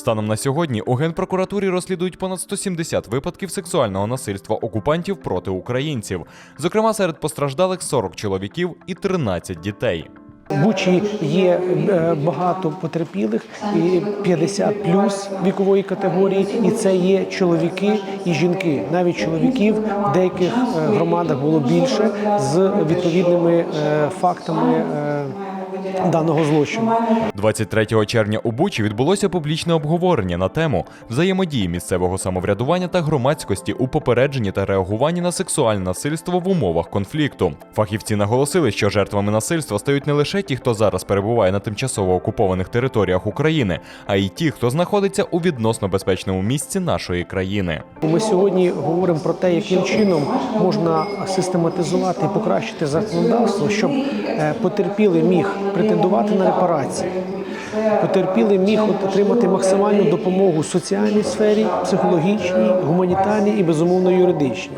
Станом на сьогодні у генпрокуратурі розслідують понад 170 випадків сексуального насильства окупантів проти українців. Зокрема, серед постраждалих 40 чоловіків і 13 дітей. В Бучі є е, багато потерпілих, і 50 плюс вікової категорії, і це є чоловіки і жінки. Навіть чоловіків в деяких е, громадах було більше з відповідними е, фактами даного злочину. 23 червня у Бучі відбулося публічне обговорення на тему взаємодії місцевого самоврядування та громадськості у попередженні та реагуванні на сексуальне насильство в умовах конфлікту. Фахівці наголосили, що жертвами насильства стають не лише ті, хто зараз перебуває на тимчасово окупованих територіях України, а й ті, хто знаходиться у відносно безпечному місці нашої країни. Ми сьогодні говоримо про те, яким чином можна систематизувати і покращити законодавство, щоб е, потерпілий міг претендувати на репарації. Потерпілий міг отримати максимальну допомогу в соціальній сфері, психологічній, гуманітарній і безумовно юридичній.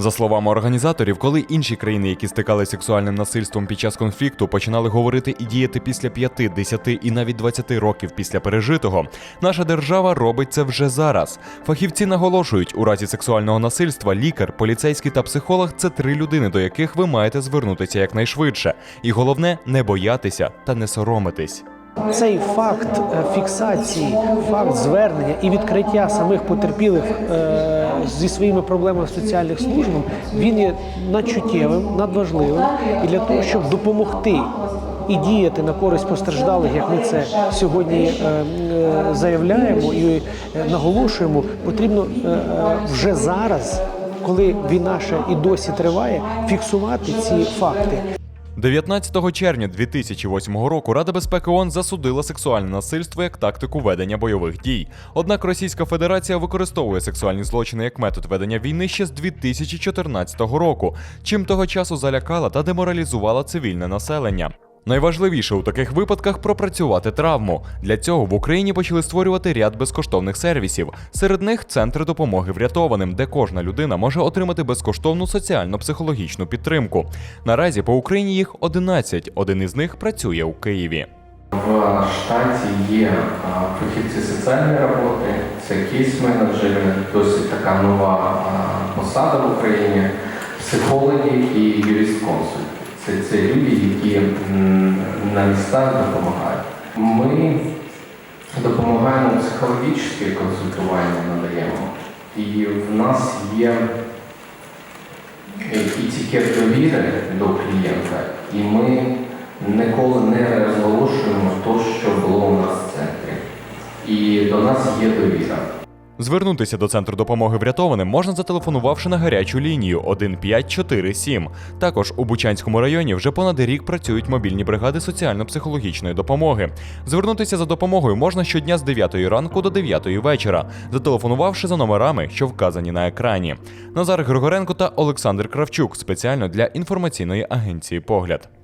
За словами організаторів, коли інші країни, які стикалися сексуальним насильством під час конфлікту, починали говорити і діяти після 5, 10 і навіть 20 років після пережитого, наша держава робить це вже зараз. Фахівці наголошують, у разі сексуального насильства лікар, поліцейський та психолог це три людини, до яких ви маєте звернутися якнайшвидше. І головне не боятися та не соромитись. Цей факт е, фіксації, факт звернення і відкриття самих потерпілих е, зі своїми проблемами соціальних службах, він є надчуттєвим, надважливим і для того, щоб допомогти і діяти на користь постраждалих, як ми це сьогодні е, е, заявляємо і наголошуємо, потрібно вже зараз, коли війна ще і досі триває, фіксувати ці факти. 19 червня 2008 року Рада безпеки ООН засудила сексуальне насильство як тактику ведення бойових дій. Однак Російська Федерація використовує сексуальні злочини як метод ведення війни ще з 2014 року, чим того часу залякала та деморалізувала цивільне населення. Найважливіше у таких випадках пропрацювати травму. Для цього в Україні почали створювати ряд безкоштовних сервісів. Серед них центри допомоги врятованим, де кожна людина може отримати безкоштовну соціально-психологічну підтримку. Наразі по Україні їх 11, Один із них працює у Києві. В штаті є фахівці соціальної роботи, це кейс-менеджери, досить така нова посада в Україні, психологи і юрист-консульти. Це, це люди, які на містах допомагають. Ми допомагаємо психологічне консультування надаємо. І в нас є етикет довіри до клієнта, і ми ніколи не розголошуємо те, що було у нас в центрі. І до нас є довіра. Звернутися до центру допомоги врятованим можна зателефонувавши на гарячу лінію 1547. Також у Бучанському районі вже понад рік працюють мобільні бригади соціально-психологічної допомоги. Звернутися за допомогою можна щодня з 9 ранку до 9 вечора, зателефонувавши за номерами, що вказані на екрані. Назар Григоренко та Олександр Кравчук спеціально для інформаційної агенції Погляд.